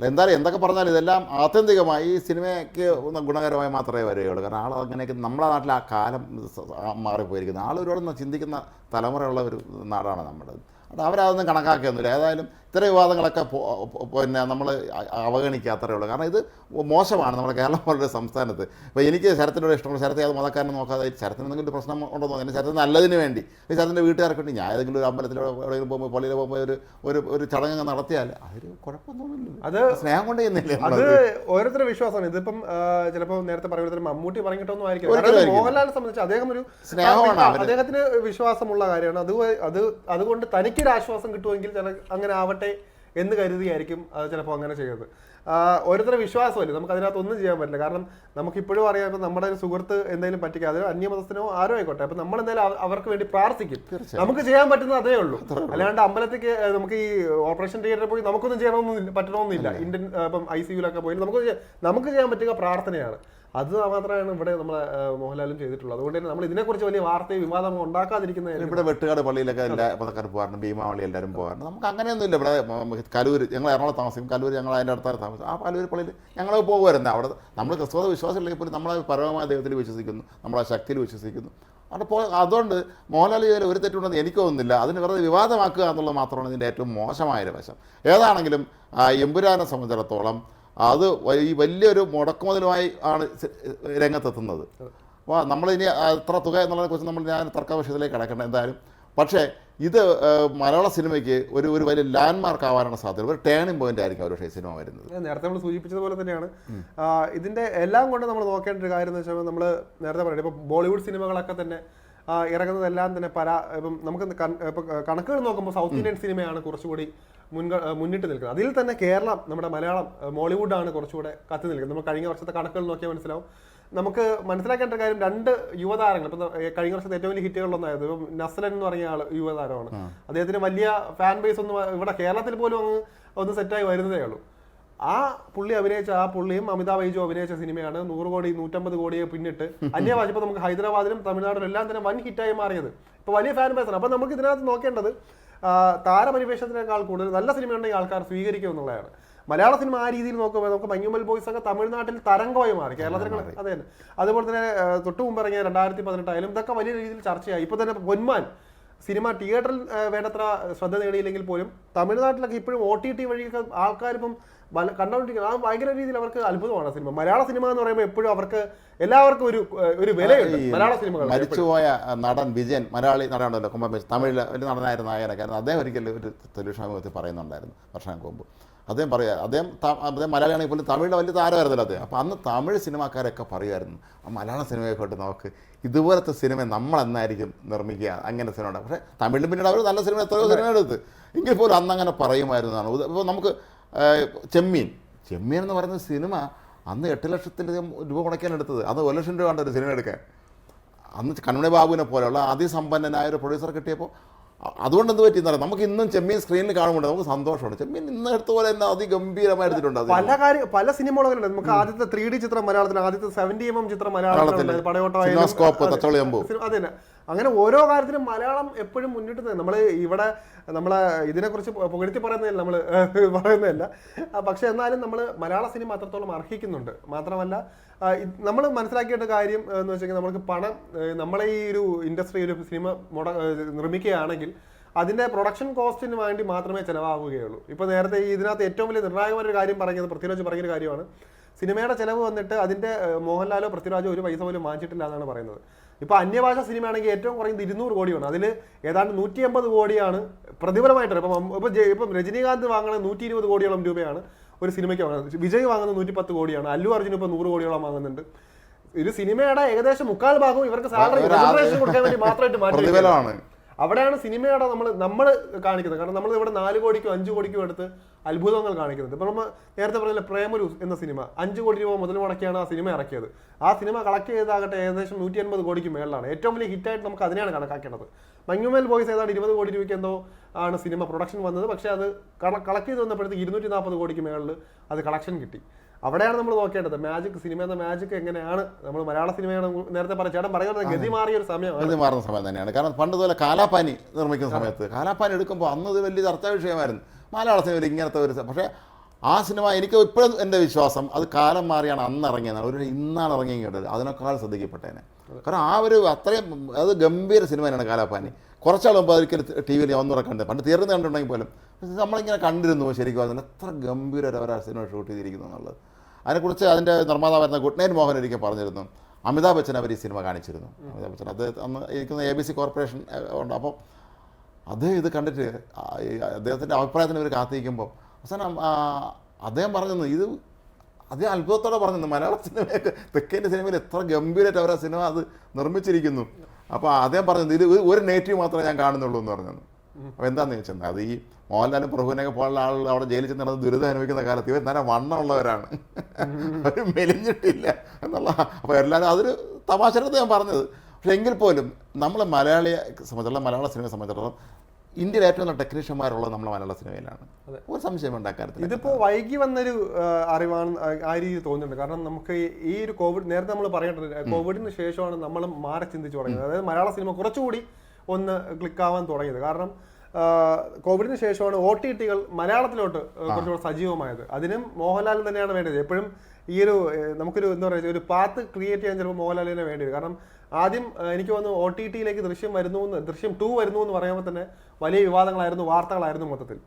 എന്തായാലും എന്തൊക്കെ പറഞ്ഞാലും ഇതെല്ലാം ആത്യന്തികമായി ഈ സിനിമയ്ക്ക് ഗുണകരമായി മാത്രമേ വരികയുള്ളൂ. കാരണം ആൾ അങ്ങനെയൊക്കെ നമ്മുടെ നാട്ടിൽ ആ കാലം മാറിപ്പോയിരിക്കുന്നത് ആൾ ഒരുപാട് ചിന്തിക്കുന്ന തലമുറയുള്ള ഒരു നാടാണ് നമ്മുടെ. അത് അവരതൊന്നും കണക്കാക്കിയൊന്നുമില്ല ഏതായാലും ഇത്തരം വിവാദങ്ങളൊക്കെ പിന്നെ നമ്മൾ അവഗണിക്കുക അത്രയേ ഉള്ളൂ. കാരണം ഇത് മോശമാണ് നമ്മുടെ കേരളം പോലുള്ള സംസ്ഥാനത്ത്. ഇപ്പോൾ എനിക്ക് ശരത്തിനോട് ഇഷ്ടമുള്ള ശരത്തെ അത് മതക്കാരനെ നോക്കാതെ ശരത്തിന് എന്തെങ്കിലും ഒരു പ്രശ്നം ഉണ്ടോ എന്ന് ശരത്തിന് നല്ലതിന് വേണ്ടി. ശരത്തിന്റെ വീട്ടുകാർക്ക് വേണ്ടി ഞാൻ ഏതെങ്കിലും ഒരു അമ്പലത്തിലോ എവിടെയെങ്കിലും പോകുമ്പോൾ പള്ളിയിൽ പോകുമ്പോൾ ഒരു ഒരു ഒരു ചടങ്ങ് നടത്തിയാൽ അതൊരു കുഴപ്പമൊന്നുമില്ല അത് സ്നേഹം കൊണ്ട് ചെയ്യുന്നില്ല അത്? ഓരോരുത്തരുടെ വിശ്വാസമാണ്. ഇതിപ്പം ചിലപ്പോൾ ചിലപ്പോ നേരത്തെ പറയുന്നത് മമ്മൂട്ടി പറഞ്ഞിട്ടൊന്നും ആയിരിക്കും. മോഹൻലാലിനെ സംബന്ധിച്ച് അദ്ദേഹം ഒരു സ്നേഹമാണ് അദ്ദേഹത്തിന് വിശ്വാസമുള്ള കാര്യമാണ്. അത് അത് അതുകൊണ്ട് തനിക്കൊരു ആശ്വാസം കിട്ടുമെങ്കിൽ ചില അങ്ങനെ ആവട്ടെ എന്ന് കരുതിയായിരിക്കും അത് ചിലപ്പോൾ അങ്ങനെ ചെയ്യുന്നത്. ഓരോരുത്തരുടെ വിശ്വാസമല്ലേ? നമുക്ക് അതിനകത്ത് ഒന്നും ചെയ്യാൻ പറ്റില്ല. കാരണം നമുക്ക് ഇപ്പോഴും അറിയാം ഇപ്പം നമ്മുടെ ഒരു സുഹൃത്ത് എന്തെങ്കിലും പറ്റിക്കുക അത് അന്യമതസ്ഥനോ ആരോ ആയിക്കോട്ടെ. അപ്പം നമ്മൾ എന്തായാലും അവർക്ക് വേണ്ടി പ്രാർത്ഥിക്കും. നമുക്ക് ചെയ്യാൻ പറ്റുന്നത് അതേ ഉള്ളൂ. അല്ലാണ്ട് അമ്പലത്തേക്ക് നമുക്ക് ഈ ഓപ്പറേഷൻ തിയേറ്ററിൽ പോയി നമുക്കൊന്നും ചെയ്യണമെന്നില്ല പറ്റണമെന്നില്ല ഇന്ത്യൻ ഇപ്പം ഐ സി യുലൊക്കെ പോയി നമുക്ക് നമുക്ക് ചെയ്യാൻ പറ്റുക പ്രാർത്ഥനയാണ്. അത് മാത്രമാണ് ഇവിടെ നമ്മളെ ഏഹ്, മോഹൻലാലും ചെയ്തിട്ടുള്ളത്. അതുകൊണ്ട് തന്നെ നമ്മൾ ഇതിനെക്കുറിച്ച് വലിയ വാർത്തയും വിവാദം ഉണ്ടാക്കാതിരിക്കുന്ന ഇവിടെ വെട്ടുകാട് പള്ളിയിലൊക്കെ എല്ലാ പതക്കാർ പോകാറുണ്ട് ഭീമാവളി എല്ലാവരും പോകാറുണ്ട്. നമുക്ക് അങ്ങനെയൊന്നുമില്ല ഇവിടെ കലൂർ ഞങ്ങൾ എറണാകുളം താമസിക്കും. കലൂർ ഞങ്ങൾ അതിന്റെ അടുത്താണ് താമസം ആ കലൂർ പള്ളിയിൽ ഞങ്ങൾ പോകുമായിരുന്നു. അവിടെ നമ്മൾ ക്രിസ്തവ വിശ്വാസമില്ലെങ്കിൽ പോലും നമ്മളെ പരമമായ ദൈവത്തിൽ വിശ്വസിക്കുന്നു. നമ്മളെ ശക്തിയിൽ വിശ്വസിക്കുന്നു. അവിടെ പോ അതുകൊണ്ട് മോഹൻലാൽ ചെയ്തതിൽ ഒരു തെറ്റുണ്ടെന്ന് എനിക്ക് തോന്നുന്നില്ല. അതിന് വെറുതെ വിവാദമാക്കുക എന്നുള്ളത് മാത്രമാണ് ഇതിന്റെ ഏറ്റവും മോശമായൊരു വശം. ഏതാണെങ്കിലും എമ്പുരാനെ സംബന്ധിച്ചിടത്തോളം അത് ഈ വലിയൊരു മുടക്കുമുതലുമായി ആണ് രംഗത്തെത്തുന്നത്. അപ്പോൾ നമ്മളിനി എത്ര തുക എന്നുള്ളതിനെക്കുറിച്ച് നമ്മൾ ഞാൻ തർക്ക വിഷയത്തിലേക്ക് കിടക്കണം എന്തായാലും. പക്ഷേ ഇത് മലയാള സിനിമയ്ക്ക് ഒരു ഒരു വലിയ ലാൻഡ് മാർക്ക് ആവാനാണ് സാധ്യത. ഒരു ടേണിംഗ് പോയിന്റ് ആയിരിക്കും ഒരു സിനിമ വരുന്നത്. നേരത്തെ നമ്മൾ സൂചിപ്പിച്ചതുപോലെ തന്നെയാണ്. ഇതിന്റെ എല്ലാം കൊണ്ട് നമ്മൾ നോക്കേണ്ട ഒരു കാര്യം എന്ന് വെച്ചാൽ നമ്മൾ നേരത്തെ പറയുന്നത് ഇപ്പോൾ ബോളിവുഡ് സിനിമകളൊക്കെ തന്നെ ഇറങ്ങുന്നതെല്ലാം തന്നെ പരാ ഇപ്പം നമുക്ക് കണക്കുകൾ നോക്കുമ്പോൾ സൗത്ത് ഇന്ത്യൻ സിനിമയാണ് കുറച്ചുകൂടി മുൻക മുന്നിട്ട് നിൽക്കുന്നത്. അതിൽ തന്നെ കേരളം നമ്മുടെ മലയാളം മോളിവുഡാണ് കുറച്ചുകൂടെ കത്തി നിൽക്കുന്നത്. നമ്മൾ കഴിഞ്ഞ വർഷത്തെ കണക്കുകൾ നോക്കിയാൽ മനസ്സിലാവും. നമുക്ക് മനസ്സിലാക്കേണ്ട കാര്യം രണ്ട് യുവതാരങ്ങൾ. ഇപ്പം കഴിഞ്ഞ വർഷത്തെ ഏറ്റവും വലിയ ഹിറ്റുകളിലൊന്നായത് ഇപ്പം നസ്ലൻ എന്ന് പറഞ്ഞ ആൾ യുവതാരമാണ്. അദ്ദേഹത്തിന് വലിയ ഫാൻ ബേസ് ഒന്നും ഇവിടെ കേരളത്തിൽ പോലും അങ്ങ് ഒന്ന് സെറ്റായി വരുന്നതേ ഉള്ളൂ. ആ പുള്ളി അഭിനയിച്ച ആ പുള്ളിയും അമിതാഭ് ബൈജു അഭിനയിച്ച സിനിമയാണ് നൂറ് കോടി നൂറ്റമ്പത് കോടിയെ പിന്നിട്ട്. അന്യഭാഷ ഇപ്പൊ നമുക്ക് ഹൈദരാബാദിലും തമിഴ്നാടിലും എല്ലാം തന്നെ വൻ ഹിറ്റായി മാറിയത്. ഇപ്പൊ വലിയ ഫാൻ ബേസാണ് അപ്പൊ നമുക്ക് ഇതിനകത്ത് നോക്കേണ്ടത് താരപരിവേഷത്തിനേക്കാൾ കൂടുതൽ നല്ല സിനിമ ഉണ്ടെങ്കിൽ ആൾക്കാർ സ്വീകരിക്കും എന്നുള്ളതാണ്. മലയാള സിനിമ ആ രീതിയിൽ നോക്കുമ്പോൾ നമുക്ക് മഞ്ഞുമൽ ബോയ്സ് ഒക്കെ തമിഴ്നാട്ടിൽ തരംഗമായി മാറി. കേരളത്തിൽ അതെ അതുപോലെ തന്നെ തൊട്ടു മുമ്പ് ഇറങ്ങിയ രണ്ടായിരത്തി പതിനെട്ടായാലും ഇതൊക്കെ വലിയ രീതിയിൽ ചർച്ചയായി. ഇപ്പൊ തന്നെ പൊന്മാൻ സിനിമ തിയേറ്ററിൽ വേണ്ടത്ര ശ്രദ്ധ നേടിയില്ലെങ്കിൽ പോലും തമിഴ്നാട്ടിലൊക്കെ ഇപ്പോഴും ഒ ടി ടി വഴിയൊക്കെ ആൾക്കാരിപ്പം കണ്ടോണ്ടിരിക്കുന്നത് കണ്ടുകൊണ്ടിരിക്കുന്നത് ആ ഭയങ്കര രീതിയിൽ അവർക്ക് അത്ഭുതമാണ് സിനിമ. മലയാള സിനിമ എന്ന് പറയുമ്പോൾ എപ്പോഴും അവർക്ക് എല്ലാവർക്കും ഒരു ഒരു വിലയുണ്ട്. മലയാള സിനിമകൾ മരിച്ചുപോയ നടൻ വിജയൻ മലയാളി നടനുണ്ടല്ലോ. കുമ്പം തമിഴിൽ ഒരു നടനായിരുന്ന നായകനൊക്കെ. അദ്ദേഹം ഒരിക്കലും ഒരു ടെലിവിഷൻ അഭിമുഖത്തിൽ പറയുന്നുണ്ടായിരുന്നു വർഷങ്ങൾക്ക് മുമ്പ്. അദ്ദേഹം പറയുക അദ്ദേഹം അദ്ദേഹം മലയാളിയാണെങ്കിൽ പോലും തമിഴിലെ വലിയ താരമായിരുന്നല്ലോ അദ്ദേഹം. അപ്പോൾ അന്ന് തമിഴ് സിനിമാക്കാരൊക്കെ പറയുമായിരുന്നു ആ മലയാള സിനിമയൊക്കെ കൊണ്ട് നമുക്ക് ഇതുപോലത്തെ സിനിമ നമ്മൾ എന്നായിരിക്കും നിർമ്മിക്കുക അങ്ങനെ സിനിമ പക്ഷേ തമിഴിലും പിന്നീട് അവർ നല്ല സിനിമ എത്രയോ സിനിമ എടുത്ത്. എങ്കിൽ പോലും അന്ന് അങ്ങനെ പറയുമായിരുന്നതാണ് ഇപ്പോൾ നമുക്ക് ചെമ്മീൻ. ചെമ്മീൻ എന്ന് പറയുന്ന സിനിമ അന്ന് എട്ട് ലക്ഷത്തിലധികം രൂപ മുടക്കാൻ എടുത്തത്. അന്ന് ഒരു ലക്ഷം രൂപ കണ്ട ഒരു സിനിമ എടുക്കാൻ. അന്ന് കണ്ണുണി ബാബുവിനെ പോലെയുള്ള അതിസമ്പന്നനായ ഒരു പ്രൊഡ്യൂസർ കിട്ടിയപ്പോൾ അതുകൊണ്ട് എന്ത് പറ്റി പറയാം നമുക്ക് ഇന്നും ചെമ്മീൻ സ്ക്രീനിൽ കാണുമ്പോൾ നമുക്ക് സന്തോഷമാണ് ചെമ്മീൻ ഇന്ന് എടുത്ത പോലെ തന്നെ അതിഗംഭീരമായി എടുത്തിട്ടുണ്ട് പല കാര്യം പല സിനിമകളുണ്ട് നമുക്ക് ആദ്യത്തെ ത്രീ ഡി ചിത്രം മലയാളത്തിൽ ആദ്യത്തെ സെവന്റി എം എം ചിത്രം മലയാളത്തിൽ പടയോട്ടം അതെ അങ്ങനെ ഓരോ കാര്യത്തിലും മലയാളം എപ്പോഴും മുന്നിട്ട് നിന്ന് നമ്മൾ ഇവിടെ നമ്മളെ ഇതിനെക്കുറിച്ച് പുകഴ്ത്തി പറയുന്നതല്ല നമ്മൾ പറയുന്നതല്ല. പക്ഷെ എന്നാലും നമ്മൾ മലയാള സിനിമ അത്രത്തോളം അർഹിക്കുന്നുണ്ട്. മാത്രമല്ല നമ്മൾ മനസ്സിലാക്കിയിട്ട് കാര്യം എന്ന് വെച്ചാൽ നമുക്ക് പണം നമ്മളെ ഈ ഒരു ഇൻഡസ്ട്രി ഒരു സിനിമ മുട നിർമ്മിക്കുകയാണെങ്കിൽ അതിന്റെ പ്രൊഡക്ഷൻ കോസ്റ്റിന് വേണ്ടി മാത്രമേ ചിലവാകുകയുള്ളൂ. ഇപ്പോൾ നേരത്തെ ഇതിനകത്ത് ഏറ്റവും വലിയ നിർണായകമായ ഒരു കാര്യം പറഞ്ഞത് പൃഥ്വിരാജ് പറഞ്ഞൊരു കാര്യമാണ്. സിനിമയുടെ ചിലവ് വന്നിട്ട് അതിന്റെ മോഹൻലാലോ പൃഥ്വിരാജോ ഒരു പൈസ പോലും വാങ്ങിച്ചിട്ടില്ല എന്നാണ് പറയുന്നത്. ഇപ്പോൾ അന്യഭാഷ സിനിമയാണെങ്കിൽ ഏറ്റവും കുറയുന്നത് ഇരുന്നൂറ് കോടിയാണ്. അതിൽ ഏതാണ്ട് നൂറ്റി എൺപത് കോടിയാണ് പ്രതിഫലമായിട്ടുള്ളത് ഇപ്പം ഇപ്പം ഇപ്പം രജനീകാന്ത് വാങ്ങുന്നത് നൂറ്റി ഇരുപത് കോടിയോളം രൂപയാണ് ഒരു സിനിമയ്ക്ക് വാങ്ങുന്നത്. വിജയ് വാങ്ങുന്നത് നൂറ്റി പത്ത് കോടിയാണ്. അല്ലു അർജുൻ ഇപ്പോൾ നൂറ് കോടിയോളം വാങ്ങുന്നുണ്ട്. ഒരു സിനിമയുടെ ഏകദേശം മുക്കാൽ ഭാഗവും ഇവർക്ക് സാലറി കൊടുക്കാൻ വേണ്ടി മാത്രമായിട്ട് മാറ്റി അവിടെയാണ് സിനിമയുടെ നമ്മൾ നമ്മൾ കാണിക്കുന്നത്. കാരണം നമ്മൾ ഇവിടെ നാല് കോടിക്കും അഞ്ച് കോടിക്കും എടുത്ത് അത്ഭുതങ്ങൾ കാണിക്കുന്നത്. ഇപ്പൊ നമ്മൾ നേരത്തെ പറഞ്ഞില്ല പ്രേമലു എന്ന സിനിമ. അഞ്ച് കോടി രൂപ മുതൽ മുടക്കിയാണ് ആ സിനിമ ഇറക്കിയത്. ആ സിനിമ കളക്ട് ചെയ്താകട്ടെ ഏകദേശം നൂറ്റി അൻപത് കോടിക്ക് മേളിലാണ്. ഏറ്റവും വലിയ ഹിറ്റായിട്ട് നമുക്ക് അതിനെയാണ് കണക്കാക്കേണ്ടത്. മഞ്ഞുമേൽ ബോയ്സ് ഏതാണ്ട് ഇരുപത് കോടി രൂപയ്ക്ക് എന്തോ ആണ് സിനിമ പ്രൊഡക്ഷൻ വന്നത്. പക്ഷേ അത് കളക്ട് ചെയ്ത് വന്നപ്പോഴത്തേക്ക് ഇരുന്നൂറ്റി നാൽപ്പത് കോടിക്ക് മേളിൽ അത് കളക്ഷൻ കിട്ടി. അവിടെയാണ് നമ്മൾ നോക്കേണ്ടത്. മാജിക് സിനിമ എന്ന മാജിക് എങ്ങനെയാണ്? നമ്മൾ മലയാള സിനിമയാണ് നേരത്തെ പറഞ്ഞ ചേട്ടൻ പറയുന്നത് ഗതി മാറിയ ഒരു സമയമാണ്. ഗതി മാറുന്ന സമയം തന്നെയാണ്. കാരണം പണ്ട് പോലെ കാലാപ്പാനി നിർമ്മിക്കുന്ന സമയത്ത് കാലാപ്പാനി എടുക്കുമ്പോൾ അന്ന് ഇത് വലിയ ചർച്ചാ വിഷയമായിരുന്നു. മലയാള സിനിമയിൽ ഇങ്ങനത്തെ ഒരു പക്ഷേ ആ സിനിമ എനിക്ക് ഇപ്പോഴും എന്റെ വിശ്വാസം അത് കാലം മാറിയാണ് അന്ന് ഇറങ്ങിയത് ഒരു ഇന്നാണ് കേട്ടത് അതിനേക്കാൾ ശ്രദ്ധിക്കപ്പെട്ടേനെ. കാരണം ആ ഒരു അത്രയും അത് ഗംഭീര സിനിമ തന്നെയാണ് കാലാപ്പാനി. കുറച്ചാൾ മുമ്പ് ഒരിക്കൽ ടി വിയിൽ ഒന്നുകൂടെ കണ്ടത് പണ്ട് തീർന്നു കണ്ടിട്ടുണ്ടെങ്കിൽ പോലും നമ്മളിങ്ങനെ കണ്ടിരുന്നു ശരിക്കും അതിന് എത്ര ഗംഭീര ഒരു ആ സിനിമ ഷൂട്ട് ചെയ്തിരിക്കുന്നു എന്നുള്ളത്. അതിനെക്കുറിച്ച് അതിന്റെ നിർമ്മാതാവായിരുന്ന ഗുഡ് നൈറ്റ് മോഹൻ ഒരിക്കൽ പറഞ്ഞിരുന്നു. അമിതാഭ് ബച്ചൻ അവർ ഈ സിനിമ കാണിച്ചിരുന്നു. അമിതാഭ് ബച്ചൻ. അത് അന്ന് ഇരിക്കുന്ന എ ബി സി കോർപ്പറേഷൻ ഉണ്ട്. അപ്പോൾ അദ്ദേഹം ഇത് കണ്ടിട്ട് അദ്ദേഹത്തിന്റെ അഭിപ്രായത്തിന് ഇവർ കാത്തിരിക്കുമ്പോൾ അവസാനം അദ്ദേഹം പറഞ്ഞിരുന്നു ഇത് അദ്ദേഹം അത്ഭുതത്തോടെ പറഞ്ഞത് മലയാള സിനിമയൊക്കെ തെക്കേന്റെ സിനിമയിൽ എത്ര ഗംഭീരമായിട്ട് അവർ ആ സിനിമ അത് നിർമ്മിച്ചിരിക്കുന്നു. അപ്പോൾ അദ്ദേഹം പറഞ്ഞത് ഇത് ഒരു- നെഗറ്റീവ് മാത്രമേ ഞാൻ കാണുന്നുള്ളൂ എന്ന് പറഞ്ഞത് അപ്പോൾ എന്താണെന്ന് ചോദിച്ചത് അത് ഈ മോഹൻലാലും പ്രഭുവിനൊക്കെ പോലുള്ള ആളുകൾ അവിടെ ജയിലിൽ ചെന്ന് നടന്ന് ദുരിതം അനുഭവിക്കുന്ന കാലത്ത് ഇവർ നല്ല വണ്ണമുള്ളവരാണ്. അവർ മെലിഞ്ഞിട്ടില്ല എന്നുള്ള അപ്പോൾ എല്ലാവരും അതൊരു തമാശരത്ത് ഞാൻ പറഞ്ഞത്. പക്ഷേ എങ്കിൽ പോലും നമ്മൾ മലയാളിയെ സംബന്ധിച്ചുള്ള മലയാള സിനിമയെ സംബന്ധിച്ചിടത്തോളം ഇന്ത്യയിൽ ഏറ്റവും നല്ല ടെക്നീഷ്യന്മാരുള്ളത് നമ്മുടെ മലയാള സിനിമയിലാണ്. ഒരു സംശയം ഉണ്ടാക്കാറില്ല. ഇതിപ്പോൾ ഇതിപ്പോ വൈകി വന്നൊരു അറിവാണ് ആ- രീതി തോന്നുന്നുണ്ട്. കാരണം നമുക്ക് ഈ- ഈ ഒരു കോവിഡ് നേരത്തെ നമ്മൾ പറയേണ്ടത് കോവിഡിന് ശേഷമാണ് നമ്മൾ മാറി ചിന്തിച്ചു തുടങ്ങിയത്. അതായത് മലയാള സിനിമ കുറച്ചുകൂടി ഒന്ന് ക്ലിക്കാവാൻ തുടങ്ങിയത്. കാരണം കോവിഡിന് ശേഷമാണ് ഒ ടി ടികൾ മലയാളത്തിലോട്ട് കുറച്ചുകൂടെ സജീവമായത്. അതിനും മോഹൻലാൽ തന്നെയാണ് വേണ്ടത്. എപ്പോഴും ഈ ഒരു നമുക്കൊരു എന്താ പറയുക ഒരു പാത്ത് ക്രിയേറ്റ് ചെയ്യാൻ ചിലപ്പോൾ മോഹൻലാലിനെ വേണ്ടി വരും. കാരണം ആദ്യം എനിക്ക് വന്ന് ഒ ടി ടിയിലേക്ക് ദൃശ്യം വരുന്നു എന്ന് ദൃശ്യം ടു വരുന്നു എന്ന് പറയുമ്പോൾ തന്നെ വലിയ വിവാദങ്ങളായിരുന്നു വാർത്തകളായിരുന്നു മൊത്തത്തിൽ.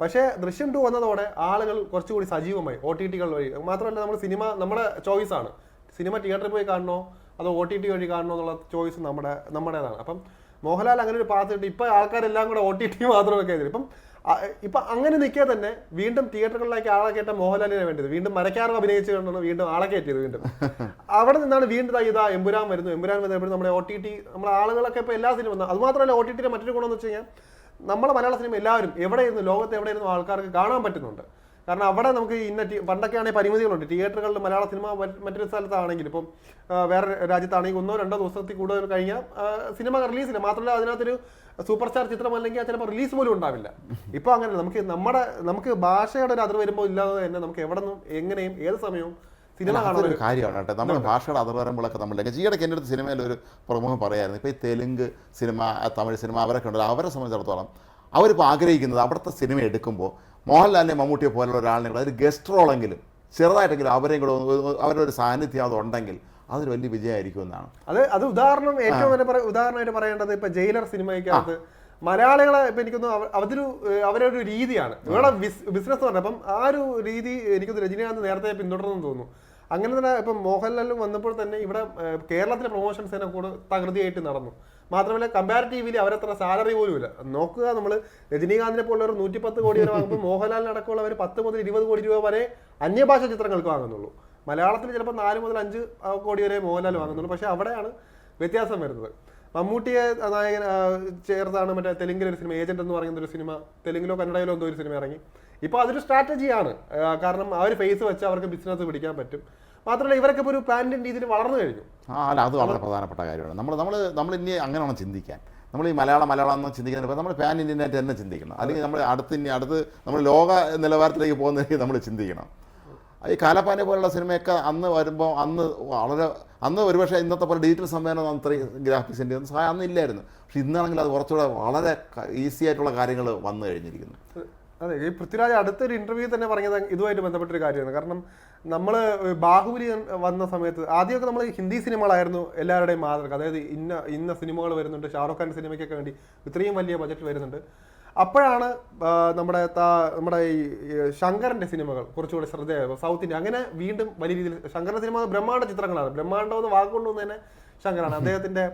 പക്ഷേ ദൃശ്യം ടു വന്നതോടെ ആളുകൾ കുറച്ചുകൂടി സജീവമായി ഒ ടി ടികൾ വഴി. മാത്രമല്ല നമ്മൾ സിനിമ നമ്മുടെ ചോയ്സാണ് സിനിമ തിയേറ്ററിൽ പോയി കാണണോ? അതോ ഒ ടി ടി വഴി കാണണോ എന്നുള്ള ചോയ്സ് നമ്മുടെ നമ്മുടേതാണ്. അപ്പം മോഹൻലാൽ അങ്ങനെ ഒരു പാത്ത് കിട്ടി ഇപ്പം ആൾക്കാരെല്ലാം കൂടെ ഒ ടി ടി മാത്രമൊക്കെ ഇപ്പം ഇപ്പം അങ്ങനെ നിൽക്കാതെ തന്നെ വീണ്ടും തിയേറ്ററുകളിലേക്ക് ആളെ കയറ്റ മോഹൻലാലിനെ വേണ്ടത്. വീണ്ടും മരക്കാരം അഭിനയിച്ചു കൊണ്ടാണ് വീണ്ടും ആളെ കയറ്റിയത് വീണ്ടും. അവിടെ നിന്നാണ് വീണ്ടും ഇതാ എമ്പുരാൻ വരുന്നു എമ്പുരാൻ വരുന്നപ്പോഴും നമ്മുടെ ഒ ടി ടി നമ്മുടെ ആളുകളൊക്കെ ഇപ്പോൾ എല്ലാ സിനിമ അത് മാത്രമല്ല ഒ ടി ടിയുടെ മറ്റൊരു ഗുണം എന്ന് വെച്ച് കഴിഞ്ഞാൽ നമ്മളെ മലയാള സിനിമ എല്ലാവരും എവിടെ ഇരുന്നു ലോകത്ത് എവിടെ ഇരുന്നു ആൾക്കാർക്ക് കാണാൻ പറ്റുന്നുണ്ട്. കാരണം അവിടെ നമുക്ക് ഇന്ന പണ്ടൊക്കെ ആണെങ്കിൽ പരിമിതികളുണ്ട്. തിയേറ്ററുകളിൽ മലയാള സിനിമ മറ്റ് മറ്റൊരു സ്ഥലത്താണെങ്കിൽ ഇപ്പം വേറെ രാജ്യത്താണെങ്കിൽ ഒന്നോ രണ്ടോ ദിവസത്തിൽ കൂടുതൽ കഴിഞ്ഞാൽ സിനിമ റിലീസ് ഇല്ല. മാത്രമല്ല അതിനകത്തൊരു സൂപ്പർ സ്റ്റാർ ചിത്രം അല്ലെങ്കിൽ ചിലപ്പോൾ റിലീസ് പോലും ഉണ്ടാവില്ല. ഇപ്പോൾ അങ്ങനെ നമുക്ക് നമ്മുടെ നമുക്ക് ഭാഷയുടെ ഒരു അതിർ വരുമ്പോൾ ഇല്ലാതെ തന്നെ നമുക്ക് എവിടെ നിന്നും എങ്ങനെയും ഏത് സമയവും സിനിമ കാണുന്ന ഒരു കാര്യമാണ് കേട്ടോ. നമ്മൾ ഭാഷയുടെ അതിർ വരുമ്പോഴൊക്കെ നമ്മൾ ഈയിടയ്ക്ക് എന്റെ അടുത്ത് സിനിമയിൽ ഒരു പ്രമുഖം പറയായിരുന്നു. ഇപ്പോൾ ഈ തെലുങ്ക് സിനിമ തമിഴ് സിനിമ അവരൊക്കെ ഉണ്ടല്ലോ അവരെ സംബന്ധിച്ചിടത്തോളം അവരിപ്പോൾ ആഗ്രഹിക്കുന്നത് അവിടുത്തെ സിനിമ എടുക്കുമ്പോൾ മോഹൻലാലിനെ മമ്മൂട്ടിയെ പോലുള്ള ഒരാളിനെ കൂടെ ഒരു ഗസ്റ്റ് റോളെങ്കിലും ചെറുതായിട്ടെങ്കിലും അവരെയും കൂടെ അവരുടെ ഒരു സാന്നിധ്യം അതുണ്ടെങ്കിൽ അതൊരു വലിയ വിജയമായിരിക്കും എന്നാണ്. അത് അത് ഉദാഹരണം ഏറ്റവും വലിയ ഉദാഹരണമായിട്ട് പറയേണ്ടത് ഇപ്പൊ ജയിലർ സിനിമയ്ക്കകത്ത് മലയാളികളെ ഇപ്പൊ എനിക്കൊന്ന് അതൊരു അവരൊരു രീതിയാണ്. ഇവിടെ ബിസിനസ് പറഞ്ഞ അപ്പം ആ ഒരു രീതി എനിക്കൊന്ന് രജനീകാന്ത് നേരത്തെ പിന്തുടർന്നു തോന്നുന്നു. അങ്ങനെ തന്നെ ഇപ്പം മോഹൻലാലും വന്നപ്പോൾ തന്നെ ഇവിടെ കേരളത്തിലെ പ്രൊമോഷൻസ് തന്നെ കൂടെ തകൃതിയായിട്ട് നടന്നു. മാത്രമല്ല കമ്പാരിറ്റീവ്ലി അവരത്ര സാലറി പോലും ഇല്ല നോക്കുക നമ്മൾ രജനീകാന്തിനെ പോലുള്ള ഒരു നൂറ്റിപ്പത്ത് കോടി വരെ വാങ്ങുമ്പോൾ മോഹൻലാലിനടക്കമുള്ളവർ പത്ത് മുതൽ ഇരുപത് കോടി രൂപ വരെ അന്യഭാഷ ചിത്രങ്ങൾക്ക് വാങ്ങുന്നുള്ളൂ. മലയാളത്തിൽ ചിലപ്പോൾ നാല് മുതൽ അഞ്ച് കോടി വരെ മോഹൻലാൽ വാങ്ങുന്നുള്ളൂ. പക്ഷേ അവിടെയാണ് വ്യത്യാസം വരുന്നത്. മമ്മൂട്ടിയെ നായകൻ ചേർത്താണ് മറ്റേ തെലുങ്കിലൊരു സിനിമ ഏജന്റ് എന്ന് പറയുന്ന ഒരു സിനിമ തെലുങ്കിലോ കന്നഡയിലോ എന്തോ ഒരു സിനിമ ഇറങ്ങി. ഇപ്പോൾ അതൊരു സ്ട്രാറ്റജിയാണ് കാരണം ആ ഒരു ഫേസ് വെച്ച് അവർക്ക് ബിസിനസ് പിടിക്കാൻ പറ്റും. മാത്രമല്ല ഇവരൊക്കെ ഇപ്പോൾ ഒരു പാന്റിന്റെ രീതിയിൽ വളർന്നു കഴിഞ്ഞു. ആ അല്ല അത് വളരെ പ്രധാനപ്പെട്ട കാര്യമാണ്. നമ്മൾ നമ്മൾ നമ്മൾ ഇനി അങ്ങനെയാണ് ചിന്തിക്കാൻ. നമ്മൾ ഈ മലയാളം മലയാളം എന്ന് ചിന്തിക്കുന്നത് നമ്മൾ പാൻ ഇന്ത്യനായിട്ട് തന്നെ ചിന്തിക്കണം. അല്ലെങ്കിൽ നമ്മൾ അടുത്ത് ഇനി അടുത്ത് നമ്മൾ ലോക നിലവാരത്തിലേക്ക് പോകുന്നതിന് നമ്മൾ ചിന്തിക്കണം. ഈ കാലപ്പാനെ പോലുള്ള സിനിമയൊക്കെ അന്ന് വരുമ്പോൾ അന്ന് വളരെ അന്ന് ഒരുപക്ഷെ ഇന്നത്തെ പോലെ ഡിജിറ്റൽ സംവിധാനം അത്രയും ഗ്രാഫിക്സിന്റെ ഒന്നും സഹായം അന്ന് ഇല്ലായിരുന്നു. പക്ഷെ ഇന്നാണെങ്കിൽ അത് കുറച്ചുകൂടെ വളരെ ഈസി ആയിട്ടുള്ള കാര്യങ്ങൾ വന്നു കഴിഞ്ഞിരിക്കുന്നു. അതെ ഈ പൃഥ്വിരാജ് അടുത്തൊരു ഇന്റർവ്യൂ തന്നെ പറഞ്ഞത് ഇതുമായിട്ട് ബന്ധപ്പെട്ടൊരു കാര്യമാണ്. കാരണം നമ്മൾ ബാഹുബലി വന്ന സമയത്ത് ആദ്യമൊക്കെ നമ്മൾ ഹിന്ദി സിനിമകളായിരുന്നു എല്ലാവരുടെയും മാതൃക. അതായത് ഇന്ന ഇന്ന സിനിമകൾ വരുന്നുണ്ട് ഷാറുഖ് ഖാൻ സിനിമയ്ക്കൊക്കെ വേണ്ടി ഇത്രയും വലിയ ബജറ്റ് വരുന്നുണ്ട്. അപ്പോഴാണ് നമ്മുടെ നമ്മുടെ ഈ ശങ്കറിന്റെ സിനിമകൾ കുറച്ചുകൂടി ശ്രദ്ധയായത് സൗത്ത് ഇന്ത്യ അങ്ങനെ വീണ്ടും വലിയ രീതിയിൽ ശങ്കറിന്റെ സിനിമ ബ്രഹ്മാണ്ഡ ചിത്രങ്ങളാണ്. ബ്രഹ്മാണ്ഡം എന്ന് വാക്കുകൊണ്ടുവന്ന് തന്നെ ശങ്കറാണ് അദ്ദേഹത്തിന്റെ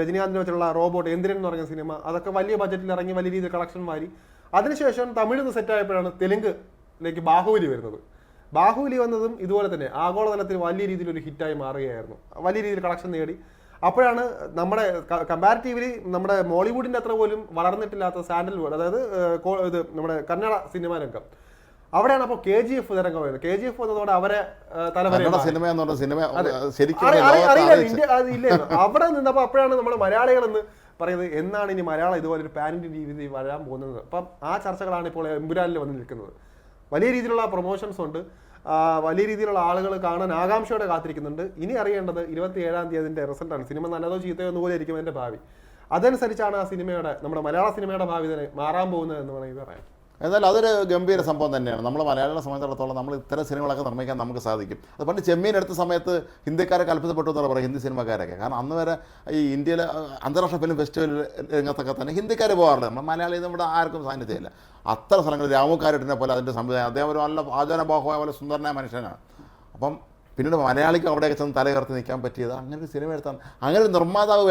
രജനീകാന്തിനെ വെച്ചുള്ള റോബോട്ട് എന്തിരൻ എന്ന് പറഞ്ഞ സിനിമ അതൊക്കെ വലിയ ബജറ്റിൽ ഇറങ്ങി വലിയ രീതിയിൽ കളക്ഷൻ മാറി. അതിനുശേഷം തമിഴിൽ നിന്ന് സെറ്റ് ആയപ്പോഴാണ് തെലുങ്കിലേക്ക് ബാഹുബലി വരുന്നത്. ബാഹുബലി വന്നതും ഇതുപോലെ തന്നെ. ആഗോളതലത്തിൽ വലിയ രീതിയിൽ ഒരു ഹിറ്റായി മാറുകയായിരുന്നു. വലിയ രീതിയിൽ കളക്ഷൻ നേടി. അപ്പോഴാണ് നമ്മുടെ കമ്പാരിറ്റീവ്ലി നമ്മുടെ മോളിവുഡിന്റെ അത്ര പോലും വളർന്നിട്ടില്ലാത്ത സാൻഡൽവുഡ് അതായത് ഇത് നമ്മുടെ കന്നഡ സിനിമാ രംഗം. അവിടെയാണ് അപ്പോൾ കെ ജി എഫ് തരംഗം വരുന്നത്. കെ ജി എഫ് വന്നതോടെ അവരെ തലവര സിനിമ സിനിമ ശരിക്കും അവിടെ നിന്നപ്പോൾ അപ്പോഴാണ് നമ്മുടെ മലയാളികൾ എന്ന് പറയുന്നത് എന്നാണ് ഇനി മലയാളം ഇതുപോലെ ഒരു പാരന്റ് രീതി വരാൻ പോകുന്നത്. അപ്പം ആ ചർച്ചകളാണ് ഇപ്പോൾ എമ്പുരാനിൽ വന്ന് നിൽക്കുന്നത്. വലിയ രീതിയിലുള്ള പ്രൊമോഷൻസ് ഉണ്ട്. വലിയ രീതിയിലുള്ള ആളുകൾ കാണാൻ ആകാംക്ഷയോടെ കാത്തിരിക്കുന്നുണ്ട്. ഇനി അറിയേണ്ടത് ഇരുപത്തി ഏഴാം തീയതി അതിന്റെ റിസൾട്ടാണ് സിനിമ നല്ലതോ ചീത്തയോ എന്നുപോലെ ഇരിക്കും അതിന്റെ ഭാവി. അതനുസരിച്ചാണ് ആ സിനിമയുടെ നമ്മുടെ മലയാള സിനിമയുടെ ഭാവി തന്നെ മാറാൻ പോകുന്നത് എന്ന് വേണമെങ്കിൽ പറയാം. എന്നാൽ അതൊരു ഗംഭീര സംഭവം തന്നെയാണ്. നമ്മൾ മലയാളികളെ സംബന്ധിച്ചിടത്തോളം നമ്മൾ ഇത്തരം സിനിമകളൊക്കെ നിർമ്മിക്കാൻ നമുക്ക് സാധിക്കും. അത് പണ്ട് ചെമ്മീൻ എടുത്ത സമയത്ത് ഹിന്ദിക്കാരെ കൽപ്പിതപ്പെട്ടു എന്നാണ് പറയുക ഹിന്ദി സിനിമക്കാരൊക്കെ. കാരണം അന്ന് വരെ ഈ ഇന്ത്യയിലെ അന്താരാഷ്ട്ര ഫിലിം ഫെസ്റ്റിവൽ രംഗത്തൊക്കെ തന്നെ ഹിന്ദിക്കാർ പോകാറുണ്ട്. നമ്മൾ മലയാളി നമ്മുടെ ആർക്കും സാന്നിധ്യമില്ല. അത്ര സ്ഥലങ്ങളിൽ രാമുക്കാരട്ടിനെ പോലെ അതിന്റെ സംവിധാനം അദ്ദേഹം ഒരു നല്ല ആചാരബോഹമായ പോലെ സുന്ദരനായ മനുഷ്യനാണ്. അപ്പം പിന്നീട് മലയാളിക്ക് അവിടെയൊക്കെ ചെന്ന് തലയുയർത്തി നിൽക്കാൻ പറ്റിയത്. അങ്ങനെ ഒരു സിനിമ എടുത്താണ് അങ്ങനെ ഒരു നിർമ്മാതാവ്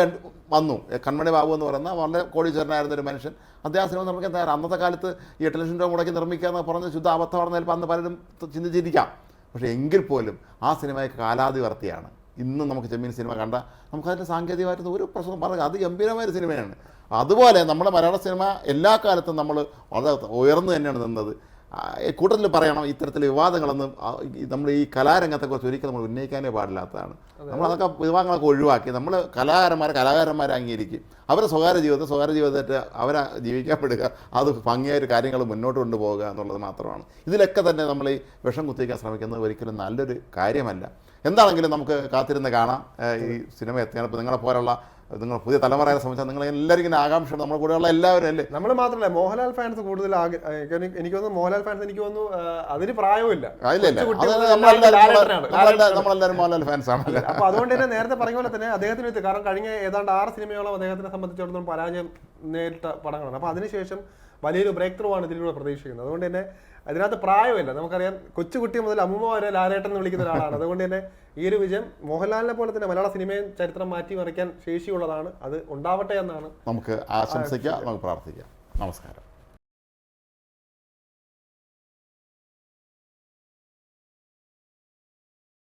വന്നു. കൺമണി ബാബു എന്ന് പറയുന്ന വളരെ കോടീശ്വരനായിരുന്ന ഒരു മനുഷ്യൻ. അദ്ദേഹം സിനിമ നിർമ്മിക്കാൻ തയ്യാറ് അന്നത്തെ കാലത്ത് ഈ എട്ട് ലക്ഷം രൂപ മുടക്കി നിർമ്മിക്കുക എന്ന് പറഞ്ഞ ശുദ്ധ അബദ്ധമാണെന്ന് ചിലപ്പോൾ അന്ന് പലരും ചിന്തിച്ചിരിക്കാം. പക്ഷേ എങ്കിൽ പോലും ആ സിനിമയ്ക്ക് കാലാതിവർത്തിയാണ്. ഇന്നും നമുക്ക് ചെമ്മീൻ സിനിമ കണ്ട നമുക്കതിന്റെ സാങ്കേതികമായിട്ട് ഒരു പ്രശ്നം പറയുക അത് ഗംഭീരമായ ഒരു സിനിമയാണ്. അതുപോലെ നമ്മുടെ മലയാള സിനിമ എല്ലാ കാലത്തും നമ്മൾ വളരെ ഉയർന്നു തന്നെയാണ് നിന്നത്. കൂട്ടത്തിൽ പറയണം ഇത്തരത്തിൽ വിവാദങ്ങളൊന്നും നമ്മൾ ഈ കലാരംഗത്തെക്കുറിച്ച് ഒരിക്കലും നമ്മൾ ഉന്നയിക്കാനേ പാടില്ലാത്തതാണ്. നമ്മൾ അതൊക്കെ വിവാദങ്ങളൊക്കെ ഒഴിവാക്കി നമ്മൾ കലാകാരന്മാരെ കലാകാരന്മാരെ അംഗീകരിക്കും. അവരെ സ്വകാര്യ ജീവിതത്തെ സ്വകാര്യ ജീവിതത്തെ അവരെ ജീവിക്കപ്പെടുക അത് ഭംഗിയായിട്ട് കാര്യങ്ങൾ മുന്നോട്ട് കൊണ്ടുപോകുക എന്നുള്ളത് മാത്രമാണ്. ഇതിലൊക്കെ തന്നെ നമ്മൾ ഈ വിഷം കുത്തിക്കാൻ ശ്രമിക്കുന്നത് ഒരിക്കലും നല്ലൊരു കാര്യമല്ല. എന്താണെങ്കിലും നമുക്ക് കാത്തിരുന്ന് കാണാം. ഈ സിനിമ എത്തിയാണ് ഇപ്പോൾ നിങ്ങളെ പോലുള്ള നിങ്ങൾ പുതിയ തലമുറയെ സംബന്ധിച്ചാൽ നിങ്ങൾ എല്ലാവരും ഇങ്ങനെ ആകാംക്ഷ നമ്മുടെ കൂടെയുള്ള എല്ലാവരും അല്ലേ? നമ്മൾ മാത്രമല്ല മോഹൻലാൽ ഫാൻസ് കൂടുതൽ എനിക്ക് തോന്നുന്നു മോഹൻലാൽ ഫാൻസ് എനിക്ക് തോന്നുന്നു അതിന് പ്രായവുമില്ല നമ്മളെല്ലാവരും മോഹൻലാൽ ഫാൻസ് ആണ്. അപ്പൊ അതുകൊണ്ട് തന്നെ നേരത്തെ പറഞ്ഞ പോലെ തന്നെ അദ്ദേഹത്തിന് എത്തി കാരണം കഴിഞ്ഞ ഏതാണ്ട് ആറ് സിനിമയോളം അദ്ദേഹത്തിനെ സംബന്ധിച്ചിടത്തോളം പരാജയം നേരിട്ട പടങ്ങളാണ്. അപ്പൊ അതിനുശേഷം വലിയൊരു ബ്രേക്ക് ത്രൂ ആണ് ഇതിലൂടെ പ്രതീക്ഷിക്കുന്നത്. അതുകൊണ്ട് തന്നെ അതിനകത്ത് പ്രായമല്ല. നമുക്കറിയാം കൊച്ചുകുട്ടി മുതൽ അമ്മ വരെ ലാലേട്ടൻ എന്ന് വിളിക്കുന്ന ഒരാളാണ്. അതുകൊണ്ട് തന്നെ ഈ ഒരു വിജയം മോഹൻലാലിനെ പോലെ തന്നെ മലയാള സിനിമയും ചരിത്രം മാറ്റി മറിക്കാൻ ശേഷിയുള്ളതാണ്. അത് ഉണ്ടാവട്ടെ എന്നാണ് നമുക്ക് ആശംസിക്കാം നമുക്ക് പ്രാർത്ഥിക്കാം. നമസ്കാരം.